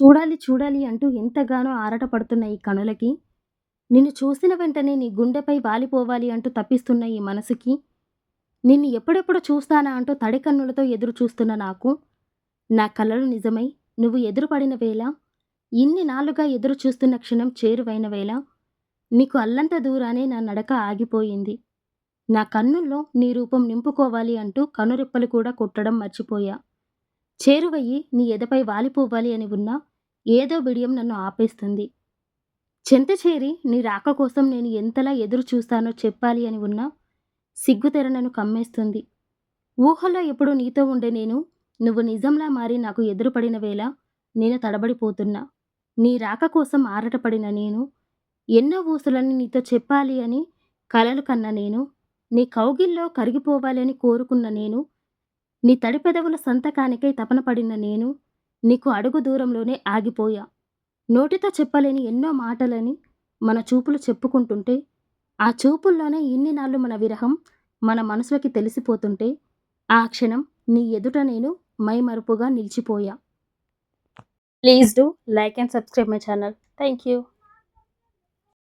చూడాలి చూడాలి అంటూ ఎంతగానో ఆరాటపడుతున్న ఈ కనులకి నిన్ను చూసిన వెంటనే నీ గుండెపై వాలిపోవాలి అంటూ తప్పిస్తున్న ఈ మనసుకి నిన్ను ఎప్పుడెప్పుడు చూస్తానా అంటూ తడి కన్నులతో ఎదురు చూస్తున్న నాకు నా కళ్ళలు నిజమై నువ్వు ఎదురుపడిన వేళ ఇన్ని నాలుగా ఎదురు చూస్తున్న క్షణం చేరువైన వేళ నీకు అల్లంత దూరానే నా నడక ఆగిపోయింది. నా కన్నుల్లో నీ రూపం నింపుకోవాలి అంటూ కనురెప్పలు కూడా కొట్టడం మర్చిపోయా. చేరువయ్యి నీ ఎదపై వాలిపోవాలి అని ఉన్నా ఏదో బిడియం నన్ను ఆపేస్తుంది. చెంత చేరి నీ రాక కోసం నేను ఎంతలా ఎదురు చూస్తానో చెప్పాలి అని ఉన్నా సిగ్గుతెర నన్ను కమ్మేస్తుంది. ఊహల్లో ఎప్పుడు నీతో ఉండే నేను నువ్వు నిజంలా మారి నాకు ఎదురుపడిన వేళ నేను తడబడిపోతున్నా. నీ రాక కోసం ఆరటపడిన నేను ఎన్నో ఊసులని నీతో చెప్పాలి అని కలలు కన్న నేను నీ కౌగిల్లో కరిగిపోవాలని కోరుకున్న నేను నీ తడిపెదవుల సంతకానికై తపన పడిన నేను నీకు అడుగు దూరంలోనే ఆగిపోయా. నోటితో చెప్పలేని ఎన్నో మాటలని మన చూపులు చెప్పుకుంటుంటే ఆ చూపుల్లోనే ఇన్ని నాళ్ళు మన విరహం మన మనసులకి తెలిసిపోతుంటే ఆ క్షణం నీ ఎదుట నేను మైమరుపుగా నిలిచిపోయా. Please do like and subscribe my channel. Thank you.